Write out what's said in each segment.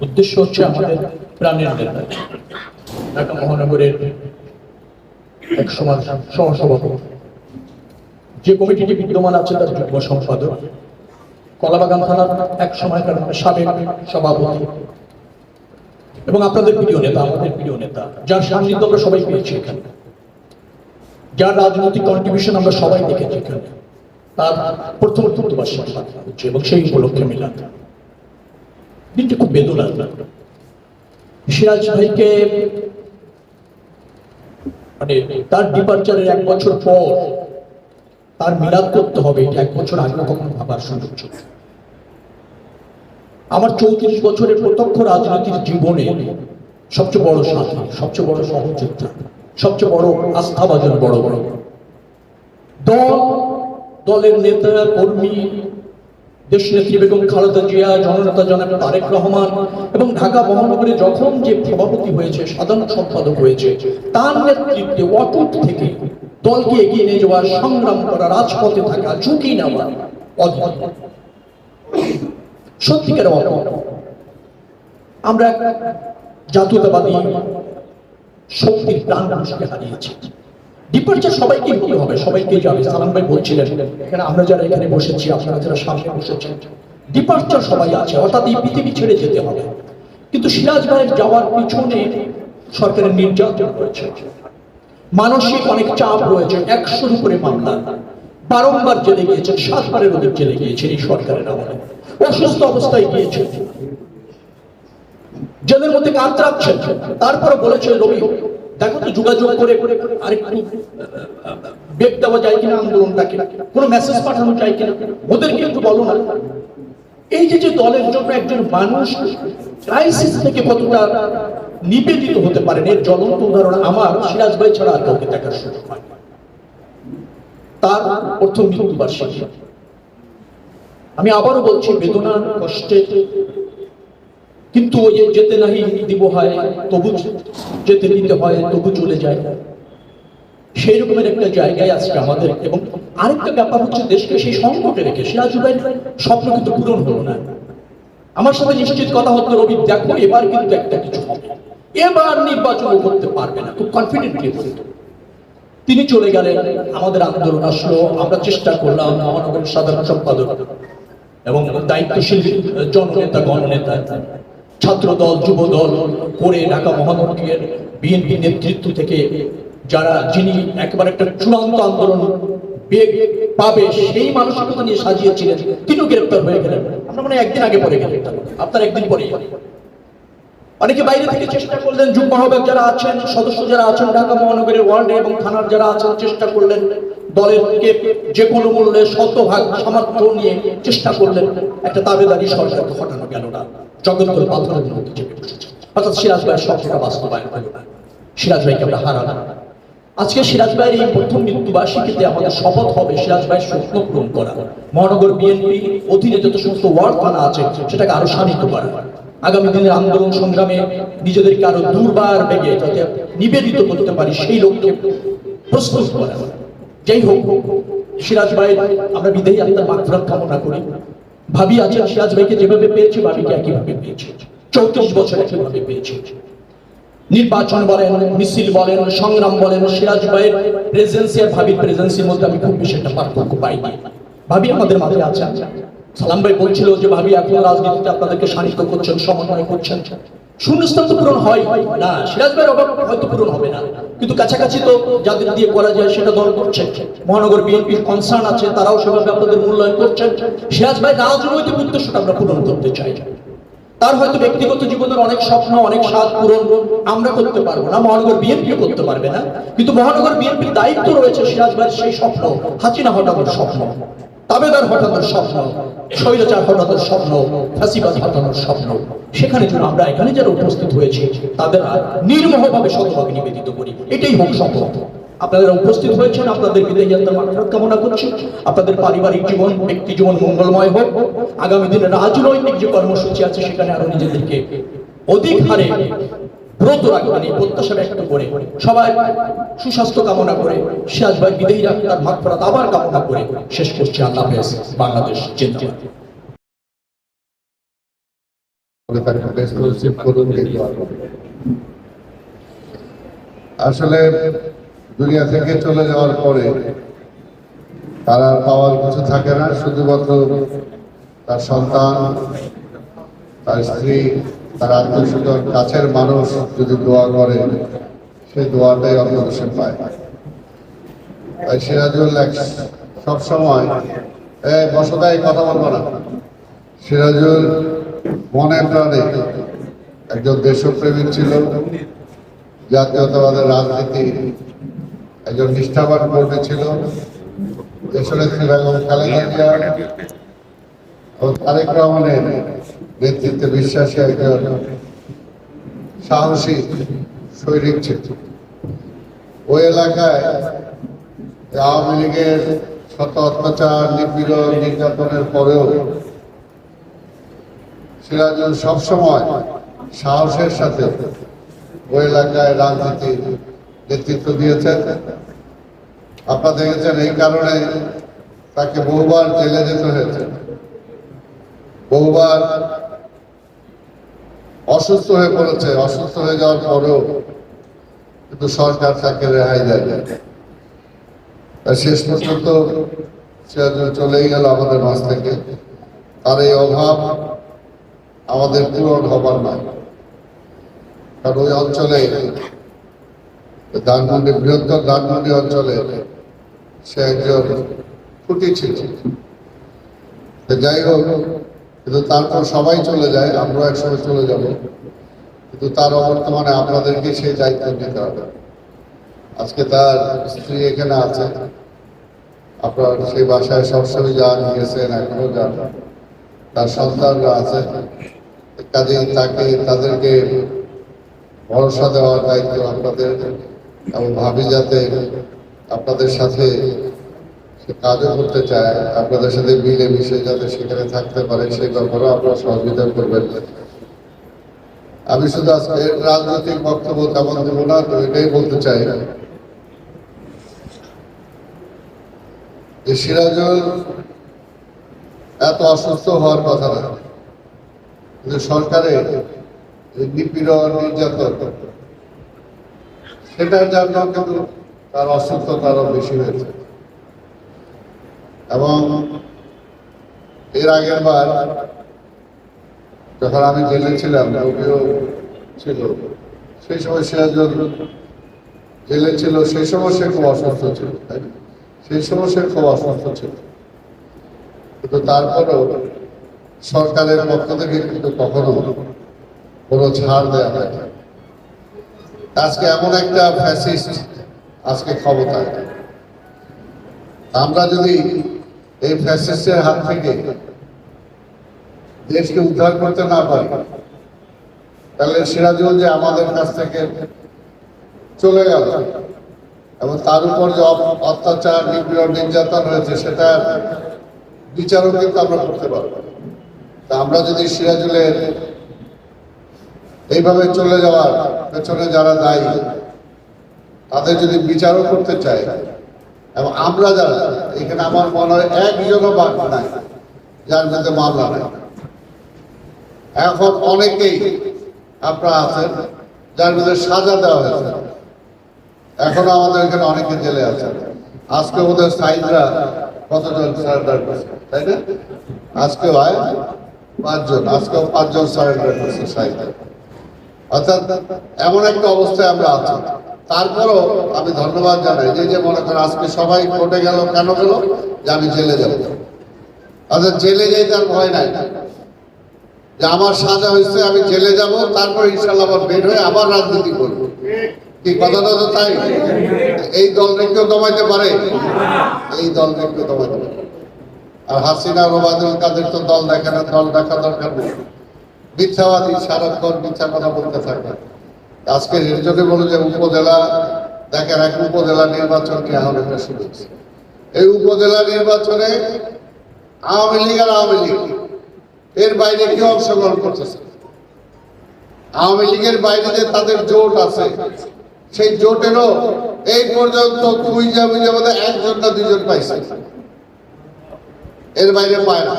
উদ্দেশ্য হচ্ছে আমাদের প্রাণের নেতা ঢাকা মহানগরের এক সমাজ সহসভাপতি। যে কমিটিটি বিদ্যমান আছে তার যুগ্ম সম্পাদক। কলাবাগান থানার এক সময়কার সাবেক সভাপতি। এবং আপনাদের প্রিয় নেতা, আমাদের প্রিয় নেতা, যার সান্নিধ্য আমরা সবাই পেয়েছি এখানে। যার রাজনৈতিক কন্ট্রিবিউশন আমরা সবাই দেখেছি এখানে। তার প্রথম হচ্ছে এবং সেই উপলক্ষে মিলাদ। দিনটি খুব বেদনার সিরাজ ভাইকে মানে তার ডিপার্চারের এক বছর পর তার মিলাদ করতে হবে, এটা এক বছর আগে কখনো ভাবার সুযোগ ছিল। আমার চৌত্রিশ বছরের প্রত্যক্ষ রাজনৈতিক জীবনে সবচেয়ে বড় সাথী, সবচেয়ে বড় সহযোদ্ধা, সবচেয়ে বড় আস্থাভাজন বড় বড়। দল, দলের নেতা কর্মী দেশনেত্রী বেগম খালেদা জিয়া, জননেতা জনাব তারেক রহমান এবং ঢাকা মহানগরে যখন যে সভাপতি হয়েছে, সাধারণ সম্পাদক হয়েছে, তার নেতৃত্বে অটুট থেকে দলকে এগিয়ে নিয়ে যাওয়া, সংগ্রাম করা, রাজপথে থাকা, ঝুঁকি নেওয়া অদ্ভুত সত্যিকার আমরা জাতীয়তাবাদী শক্তির প্রাণ মানুষকে হারিয়েছি। ডিপার্চার সবাইকে হতে হবে, সবাইকে যাবে, সালাম ভাই বলছিলেন। এখানে আমরা যারা এখানে বসেছি, আপনারা যারা সামনে বসেছেন ডিপার্চার সবাই আছে, অর্থাৎ এই পৃথিবী ছেড়ে যেতে হবে। কিন্তু সিরাজ ভাইয়ের যাওয়ার পিছনে সরকারের নির্যাতন রয়েছে। মানসিক অনেক চাপ রয়েছে, একশোর উপরে মামলা। বারংবার জেলে গিয়েছেন, সাতবারের অধিক জেলে গিয়েছেন এই সরকারের আমলে। অসুস্থ অবস্থায় গিয়েছেন। জেলের মধ্যে কাতরাচ্ছেন তারপরে বলেছে রবি দেখো তো যোগাযোগ করে আরেকটু বেগ দেওয়া যায় কিনা আন্দোলনটাকে কোনো মেসেজ পাঠানো যায় কিনা, ওদেরকে একটু বলো না। এই যে যে দলের জন্য একজন মানুষ ক্রাইসিস থেকে কতটা নিবেদিত হতে পারেন এর জ্বলন্ত উদাহরণ আমার, সিরাজ ভাই ছাড়া আর কাউকে দেখার সুযোগ তার প্রথম মৃত্যুবার্ষিকী। আমি আবারও বলছি, বেদনার কষ্টে কিন্তু ওই যেতে নাহি দিব হয়, তবু যেতে দিতে হয়, তবু চলে যায়। সেই রকমের একটা জায়গায় আজকে আমাদের এবং আরেকটা ব্যাপার হচ্ছে দেশকে সেই সংকটে রেখে সিরাজুলের স্বপ্ন কিন্তু পূরণ হলো না। আমার সাথে নিশ্চিত কথা হতো রবি, দেখো এবার কিন্তু একটা কিছু হবে। এবার নির্বাচন করতে পারবে না, খুব কনফিডেন্টলি বলতো। তিনি চলে গেলেন, আমাদের আন্দোলন আসলো, আমরা চেষ্টা করলাম মহানগরের সাধারণ সম্পাদক এবং দায়িত্বশীল জননেতা, গণনেতা। ছাত্র দল যুব দল করে ঢাকা মহানগরের বিএনপি নেতৃত্ব থেকে যারা, যিনি একবার একটা চূড়ান্ত আন্দোলন পাবে, সেই মানসিকতা নিয়ে সাজিয়েছিলেন, তিনিও গ্রেপ্তার হয়ে গেলেন। আমরা মানে একদিন আগে পরে গেলেন আপনার একদিন পরে অনেকে বাইরে থেকে চেষ্টা করলেন যুব যারা আছেন, সদস্য যারা আছেন, ঢাকা মহানগরের ওয়ার্ডে এবং থানার যারা আছেন, চেষ্টা করলেন। দলেরকে যে কোনো মূল্যে শতভাগ সামর্থ্য নিয়ে চেষ্টা করলেন। একটা দাবেদারি সরকারকে হটানো গেল না। জগৎগুলো পাথরের মধ্যে চেপে বসেছে। অর্থাৎ সিরাজ ভাইয়ের স্বপ্নটা বাস্তবায়ন না সিরাজ ভাইকে আমরা হারালাম আজকে সিরাজ ভাইয়ের এই প্রথম মৃত্যুবার্ষিকীতে আমাদের শপথ হবে সিরাজ ভাইয়ের স্বপ্ন পূরণ করা। মহানগর বিএনপি অধীনে যত সমস্ত ওয়ার্ড থানা আছে, সেটাকে আরও শানিত করা। আগামী দিনের আন্দোলন সংগ্রামে নিজেদেরকে আরও দুর্বার বেগে যাতে নিবেদিত করতে পারি সেই লক্ষ্যে প্রস্তুত করা। যাই হোক, সিরাজ ভাই, আমরা বিদেহী আত্মার মাত্রা কামনা করি। ভাবি আছেন সিরাজ ভাইকে যেভাবে পেয়েছি ভাবিকে একইভাবে পেয়েছি। চৌত্রিশ বছর একইভাবে পেয়েছি। নির্বাচন বলেন, মিছিল বলেন, সংগ্রাম বলেন, সিরাজ ভাইয়ের প্রেজেন্সি আর ভাবির প্রেজেন্সির মধ্যে আমি খুব বেশি একটা পার্থক্য পাইনি। ভাবি আমাদের মাঝে আছে সালাম ভাই বলছিল যে, ভাবি, এখন রাজনীতিতে আপনাদেরকে সান্নিধ্য করছেন, সমন্বয় করছেন। শূন্যস্থান তো পূরণ হয়। না সিরাজ ভাইয়ের অভাব হয়তো পূরণ হবে না। কিন্তু কাছাকাছি তো যাদের দিয়ে করা যায় সেটা দল মহানগর বিএনপির কনসার্ন আছে, তারাও সেভাবে আপনাদের মূল্যায়ন করছেন। উদ্দেশ্যটা আমরা পূরণ করতে চাই। তার হয়তো ব্যক্তিগত জীবনের অনেক স্বপ্ন, অনেক স্বাদ পূরণ আমরা করতে পারব না, মহানগর বিএনপি করতে পারবে না। কিন্তু মহানগর বিএনপির দায়িত্ব রয়েছে সিরাজ সেই স্বপ্ন, হাসিনা হটানোর স্বপ্ন। তাবেদার হটানোর স্বপ্ন শৈলচার হটানোর স্বপ্ন ফাঁসিবাদ হটানোর স্বপ্ন। সেখানে যেন আমরা এখানে যারা উপস্থিত হয়েছি, তাদের নির্মহভাবে শতভাগ নিবেদিত করি। এটাই হোক সম্ভব। আপনারা উপস্থিত হয়েছেন আপনাদের বিদায় যাত্রার মাত্রা কামনা করছি। আপনাদের পারিবারিক জীবন, ব্যক্তি জীবন মঙ্গলময় হোক। আগামী দিনে রাজনৈতিক যে কর্মসূচি আছে, সেখানে আরও নিজেদেরকে অধিক হারে ব্রত রাখবেন এই প্রত্যাশা ব্যক্ত করে সবাই সুস্বাস্থ্য কামনা করে সিরাজ ভাই বিদেহী আবার কামনা করে শেষ করছি আল্লাহ বাংলাদেশ। আসলে দুনিয়া থেকে চলে যাওয়ার পরে তার আর পাওয়ার কিছু থাকে না, শুধুমাত্র তার সন্তান, তার স্ত্রী তার আত্মীয় কাছের মানুষ যদি দোয়া করে, সেই দোয়াটাই অন্তত সে পায় তাই সিরাজুল সবসময়, এ বসতায় কথা বলব না। সিরাজুল মনে প্রাণে একজন দেশপ্রেমী ছিল, জাতীয়তাবাদের রাজনীতি, একজন নিষ্ঠাবান কর্মী ছিল। দেশনেত্রী বেগম খালেদা জিয়া ও তারেক রহমানের নেতৃত্বে বিশ্বাসী একজন সাহসী সৈনিক ছিল। ওই এলাকায় আওয়ামী লীগের শত অত্যাচার, নিপীড়ন, নির্যাতনের পরেও সিরাজুল সবসময় সাহসের সাথে ওই এলাকায় রাজনীতির নেতৃত্ব দিয়েছেন। আপনারা দেখেছেন এই কারণে তাকে বহুবার জেলে যেতে হয়েছে। বহুবার অসুস্থ হয়ে পড়েছে, অসুস্থ হয়ে যাওয়ার পরেও কিন্তু সরকার তাকে রেহাই দেয় শেষ পর্যন্ত সিরাজুল চলেই গেল আমাদের মাছ থেকে। তার এই অভাব আমাদের পূরণ হবার নয়। কারণ ওই অঞ্চলে, ধানমন্ডি, বৃহত্তর ধানমন্ডি অঞ্চলে সে একজন খুঁটি ছিল। যাই হোক কিন্তু তারপর সবাই চলে যায়, আমরাও একসময় চলে যাব। কিন্তু তার অবর্তমানে আপনাদেরকে সেই দায়িত্ব নিতে হবে। আজকে তার স্ত্রী এখানে আছে। আপনার সেই বাসায় সবসময় যান গেছেন এখনও যান। তার সন্তানরা আছে। কাজে তাকে, তাদেরকে ভরসা দেওয়ার দায়িত্ব আপনাদের। এবং ভাবি যাতে আপনাদের সাথে কাজও করতে চায়, আপনাদের সাথে মিলে মিশে যাতে সেখানে থাকতে পারে, সেই ব্যাপারেও আপনারা সহযোগিতা করবেন। আমি শুধু আজকে রাজনৈতিক বক্তব্য তেমন দেবো না, তো এটাই বলতে চাই। যে সিরাজুল এত অসুস্থ হওয়ার কথা না, কিন্তু সরকারের নিপীড়ন, নির্যাতন, সেটার জন্য কিন্তু তার অসুস্থতা আরও বেশি হয়েছে। এবং এর আগের বার যখন আমি জেলে ছিলাম রবিও ছিল, সেই সময় সিরাজুল জেলে ছিল, সেই সময় সে খুব অসুস্থ ছিল, তাই? সেই সময় সে খুব অসুস্থ ছিল কিন্তু তারপরেও সরকারের পক্ষ থেকে কিন্তু কখনো কোনো ছাড় দেওয়া হয়। আজকে এমন একটা ফ্যাসিস্ট আজকে ক্ষমতায় আমরা যদি এই ফ্যাসিস্টের হাত থেকে দেশকে উদ্ধার করতে না পারি, তাহলে সিরাজুল যে আমাদের কাছ থেকে চলে গেল এবং তার উপর যে অত্যাচার, নিপীড়ন, নির্যাতন হয়েছে, সেটা বিচারও কিন্তু আমরা করতে পারব। তা আমরা যদি সিরাজুলের এইভাবে চলে যাওয়ার পেছনে যারা দায়ী, তাদের যদি বিচারও করতে চাই এবং আমরা যারা এখানে আমার মনে হয় একজনও বাদ নাই, যার মধ্যে মামলা নাই। এখন অনেকেই আপনারা আছেন, যার মধ্যে সাজা দেওয়া হয়েছে। এখন আমাদের এখানে অনেকে জেলে আছে আজকে ওদের সাইজরা কতজন সারেন্ডার করছে, তাই না? আজকে হয় পাঁচজন, আজকেও পাঁচজন সারেন্ডার করছে সাইজরা অর্থাৎ এমন একটা অবস্থায় আমরা আছি। তারপরও আমি ধন্যবাদ জানাই। যে যে মনে করেন আজকে সবাই কোর্টে গেল, কেন গেল? যে আমি জেলে যাব। অর্থাৎ জেলে যেতে আর ভয় নাই। যে আমার সাজা হয়েছে, আমি জেলে যাব, তারপর ইনশাল্লাহ আবার বের হয়ে আবার রাজনীতি করব। কি কথাটা তো তাই? এই দল কেউ দমাইতে পারে? এই দল কেউ দমাইতে পারে। আর হাসিনা রোবাদুল কাদের তো দল দেখে না, দল দেখা দরকার নেই। মিথ্যাবাদী সারাক্ষণ মিথ্যা কথা বলতে থাকে আজকে এর জন্য বলে যে উপজেলা দেখেন এক উপজেলা নির্বাচন একটা শুরু এই উপজেলা নির্বাচনে আওয়ামী লীগ আর আওয়ামী লীগ, এর বাইরে কেউ অংশগ্রহণ করতেছে আওয়ামী লীগের বাইরে যে তাদের জোট আছে, সেই জোটেরও এই পর্যন্ত খুঁজে বুঝে বোধ একজন না দুজন পাইছে। এর বাইরে পায় না।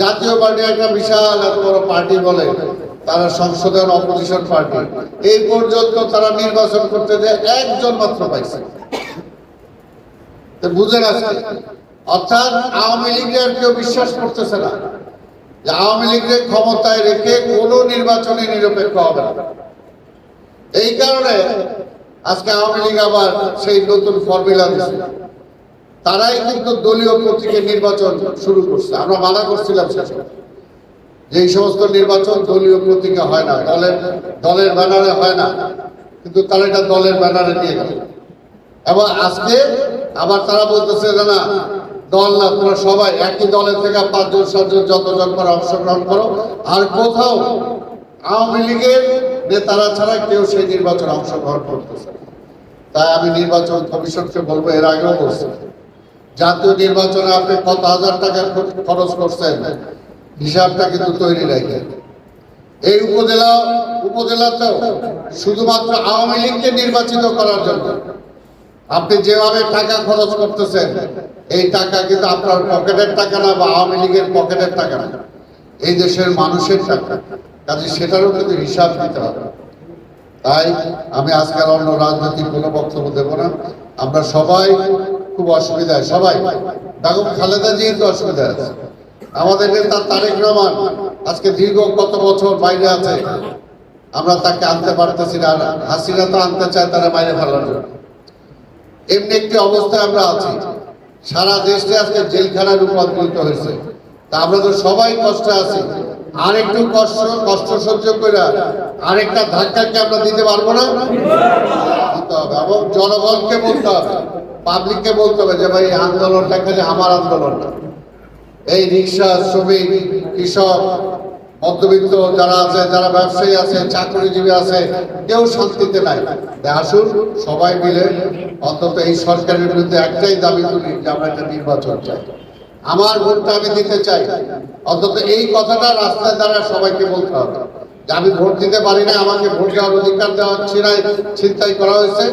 জাতীয় পার্টি একটা বিশাল এত বড় পার্টি বলে তারা সংসদের অপোজিশন পার্টি এই পর্যন্ত তারা নির্বাচন করতে যে একজন মাত্র পাইছে। বুঝেন আজকে অর্থাৎ আওয়ামী লীগের কেউ বিশ্বাস করতেছে না যে আওয়ামী লীগের ক্ষমতায় রেখে কোনো নির্বাচনে নিরপেক্ষ হবে না। এই কারণে আজকে আওয়ামী লীগ আবার সেই নতুন ফর্মুলা দিচ্ছে তারাই কিন্তু দলীয় প্রতীকের নির্বাচন শুরু করছে। আমরা মানা করছিলাম যে এই সমস্ত নির্বাচন দলীয় প্রতীকে হয় না, দলের দলের ব্যানারে হয় না, কিন্তু তারা এটা দলের ব্যানারে নিয়ে গেল। এবং আজকে আবার তারা বলতেছে যে না, দল না, তোমরা সবাই একই দলের থেকে পাঁচজন, সাতজন যতজন করে অংশগ্রহণ করো, আর কোথাও আওয়ামী লীগের নেতারা ছাড়া কেউ সেই নির্বাচনে অংশগ্রহণ করতেছে তাই আমি নির্বাচন কমিশনকে বলব, এর আগেও বলছি, জাতীয় নির্বাচনে আপনি কত হাজার টাকা খরচ করছেন হিসাবটা কিন্তু তৈরি রাখেন এই উপজেলা, উপজেলাতেও শুধুমাত্র আওয়ামী লীগকে নির্বাচিত করার জন্য আপনি যেভাবে টাকা খরচ করতেছেন, এই টাকা কিন্তু আপনার পকেটের টাকা না বা আওয়ামী লীগের পকেটের টাকা না। এই দেশের মানুষের টাকা। কাজে সেটারও কিন্তু হিসাব দিতে হবে। তাই আমি আজকাল অন্য রাজনৈতিক কোনো বক্তব্য দেব না। আমরা সবাই খুব অসুবিধায়, সবাই। বেগম খালেদা জি তো অসুবিধায় আছে। আমাদের নেতা তারেক রহমান আজকে দীর্ঘ কত বছর বাইরে আছে, আমরা তাকে আনতে পারতেছি না হাসিনা তো আনতে চায় তারা বাইরে ফেলার জন্য। এমনি একটি অবস্থায় আমরা আছি, সারা দেশে আজকে জেলখানায় রূপান্তরিত হয়েছে। তা আমরা তো সবাই কষ্টে আছি আর একটু কষ্ট কষ্ট সহ্য করে আরেকটা ধাক্কাকে আমরা দিতে পারব না? দিতে হবে, এবং জনগণকে বলতে হবে পাবলিককে বলতে হবে যে ভাই আন্দোলনটা খালি আমার আন্দোলন না? এই রিক্সা শ্রমিক, কৃষক, মধ্যবিত্ত যারা আছে, যারা ব্যবসায়ী আছে, চাকরিজীবী আছে, কেউ শান্তিতে নাই। আসুন, সবাই মিলে অন্তত এই সরকারের বিরুদ্ধে একটাই দাবি তুলি যে আমরা একটা নির্বাচন চাই। আমার ভোটটা আমি দিতে চাই। অন্তত এই কথাটা রাস্তায় দ্বারা সবাইকে বলতে হবে। আমি ভোট দিতে পারি না আমাকে ভোট দেওয়ার অধিকার দেওয়া ছিনাই ছিনতাই করা হয়েছে,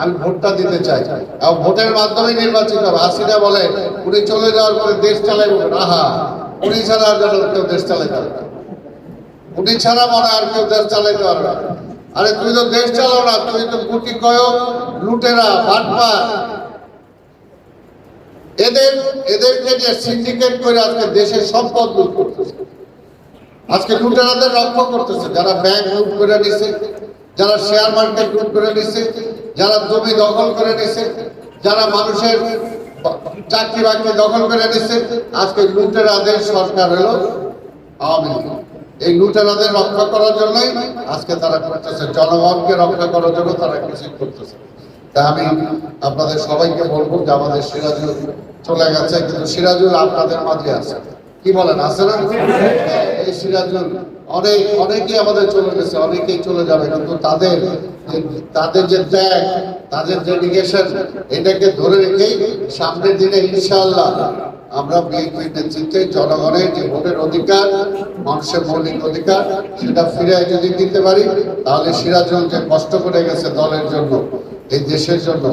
আমি ভোটটা দিতে চাই। এবং ভোটের মাধ্যমে নির্বাচিত হবে। হাসিনা বলে, উনি চলে যাওয়ার পরে দেশ চালাইব আহা, উনি ছাড়া আর যেন কেউ দেশ চালাইতে পারবে। উনি ছাড়া মনে আর কেউ দেশ চালাইতে পারবে। আরে তুই তো দেশ চালাও না তুই তো গুটি কয়ক লুটেরা, বাটপার। এদের এদেরকে যে সিন্ডিকেট করে আজকে দেশের সম্পদ লুট করতেছে। আজকে লুটেরাদের রক্ষা করতেছে যারা ব্যাংক লুট করে নিছে, যারা শেয়ার মার্কেট লুট করে নিছে, যারা জমি দখল করে নিছে, যারা মানুষের চাকরি বাকরি দখল করে নিছে, আজকে লুটেরাদের সরকার হলো আওয়ামী লীগ। এই লুটেরাদের রক্ষা করার জন্যই আজকে তারা করতেছে, জনগণকে রক্ষা করার জন্য তারা কিছু করতেছে। তা আমি আপনাদের সবাইকে বলব যে আমাদের সিরাজুল চলে গেছে, কিন্তু সিরাজুল আপনাদের মাঝে আছে। কি বলেন, আছে না? এই সিরাজুল অনেক, অনেকেই আমাদের চলে গেছে, অনেকেই চলে যাবে, কিন্তু তাদের তাদের যে ত্যাগ, তাদের যে ডেডিকেশন এটাকে ধরে রেখেই সামনের দিনে ইনশাআল্লাহ আমরা বিএনপির নেতৃত্বে জনগণের যে ভোটের অধিকার, মানুষের মৌলিক অধিকার, সেটা ফিরে যদি দিতে পারি, তাহলে সিরাজুল যে কষ্ট করে গেছে দলের জন্য, এই দেশের জন্য,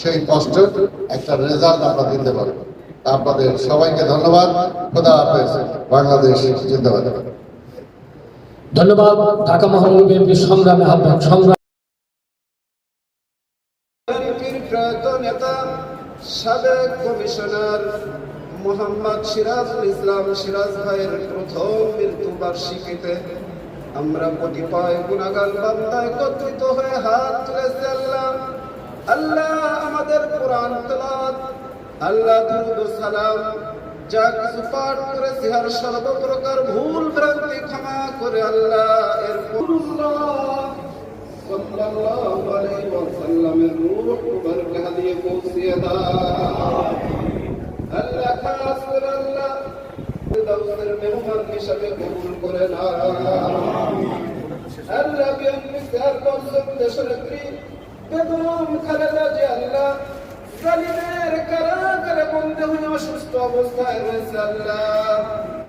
সেই কষ্ট একটা রেজাল্ট আমরা দিতে পারব। আপনাদের সবাইকে ধন্যবাদ। খোদা হাফেজ। বাংলাদেশ জিন্দাবাদ। ধন্যবাদ। ঢাকা মহানগর বিএনপির সংগ্রামে আহ্বায়ক সংগ্রাম প্রয়াত নেতা সাবেক কমিশনার মোহাম্মদ সিরাজুল ইসলাম সিরাজ ভাইয়ের প্রথম মৃত্যু বার্ষিকীতে আমরা কতিপয় গুণাগান বান্দা একত্রিত হয়ে হাত তুলেছি আল্লাহ আল্লাহ আমাদের কোরআন তেলাওয়াত আল্লাহ দুরুদ সালাম যা কিছু পাঠ করেছি আর সর্বপ্রকার ভুল ভ্রান্তি ক্ষমা করে আল্লাহ এর দিয়ে পৌঁছিয়ে আল্লাহ খাস করে কনসেপ্ট দেশের আল্লাহ জালিমের কারাগারে বন্দী হয়ে অসুস্থ অবস্থায় রয়েছে আল্লাহ।